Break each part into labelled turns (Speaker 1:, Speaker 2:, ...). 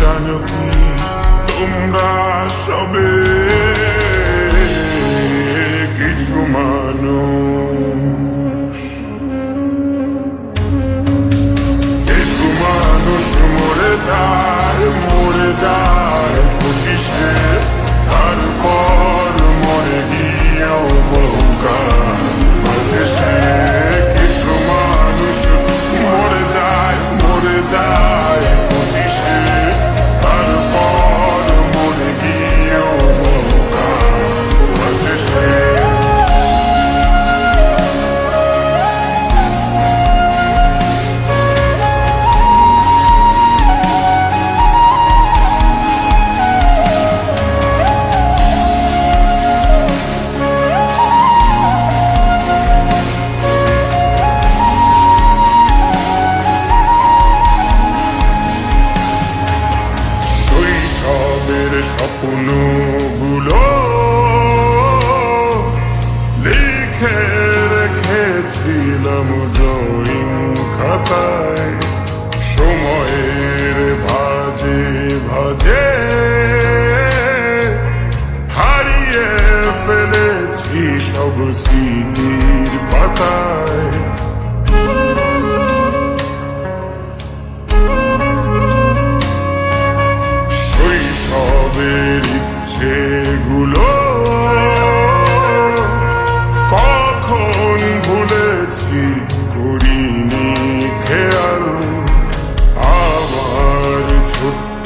Speaker 1: জানকি তোমরা সবে স্বপ্নগুলো লিখে রেখেছিলাম ড্রয়িং খাতায় সময়ের ভাজে ভাজে হারিয়ে ফেলেছি সব সিন করেছি করিনি খেয়াল। আমার ছোট্ট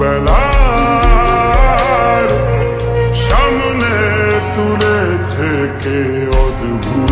Speaker 1: বেলা সামনে তুলেছে কে অদ্ভুত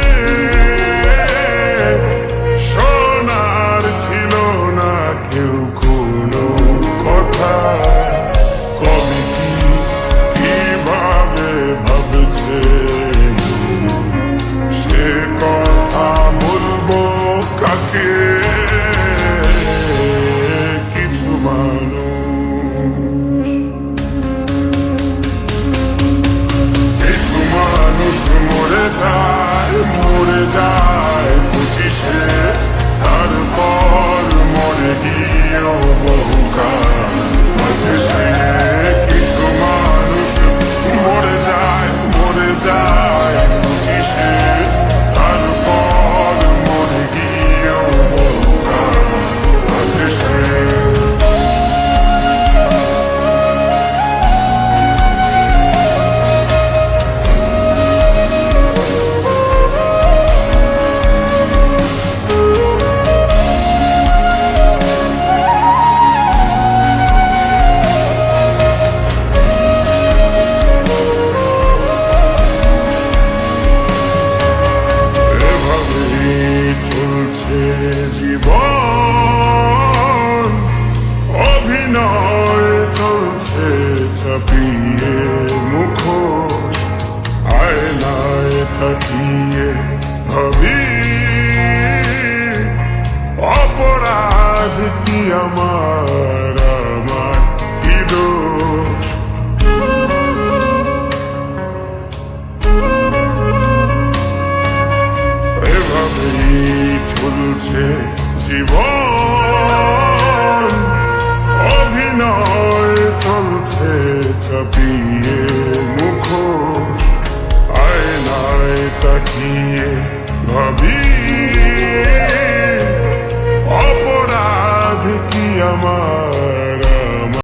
Speaker 1: die. ভাবি অপরাধ কি আমার আমার কি দোষ? এভাবেই চলছে জীবন। অভিনয় চলছে চাপিয়ে মুখ। আয়নায় তাকিয়ে ভাবি অপরাধ কি আমার?